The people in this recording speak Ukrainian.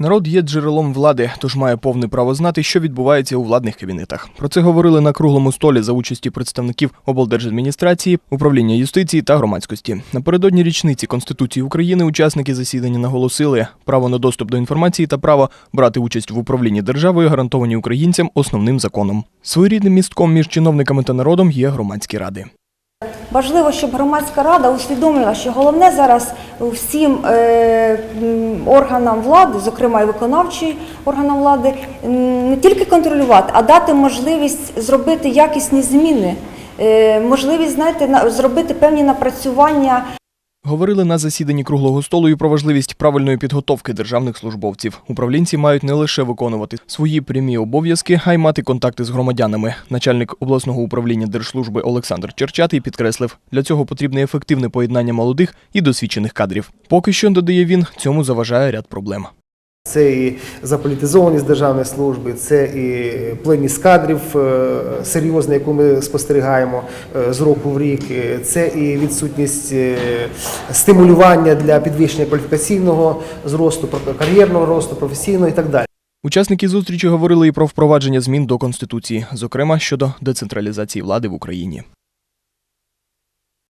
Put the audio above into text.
Народ є джерелом влади, тож має повне право знати, що відбувається у владних кабінетах. Про це говорили на круглому столі за участі представників облдержадміністрації, управління юстиції та громадськості. Напередодні річниці Конституції України учасники засідання наголосили, право на доступ до інформації та право брати участь в управлінні державою гарантовані українцям основним законом. Своєрідним містком між чиновниками та народом є громадські ради. Важливо, щоб громадська рада усвідомила, що головне зараз всім е, органам влади, зокрема і виконавчим органам влади, не тільки контролювати, а дати можливість зробити якісні зміни, е, можливість знаєте, на- зробити певні напрацювання Говорили на засіданні круглого столу і про важливість правильної підготовки державних службовців. Управлінці мають не лише виконувати свої прямі обов'язки, а й мати контакти з громадянами. Начальник обласного управління держслужби Олександр Черчатий підкреслив, для цього потрібне ефективне поєднання молодих і досвідчених кадрів. Поки що додає він, цьому заважає ряд проблем. Це і заполітизованість державної служби, це і плинність кадрів е, серйозна, яку ми спостерігаємо е, з року в рік. Е, Це і відсутність стимулювання для підвищення кваліфікаційного зросту, кар'єрного росту, професійного і так далі. Учасники зустрічі говорили і про впровадження змін до конституції, зокрема щодо децентралізації влади в Україні.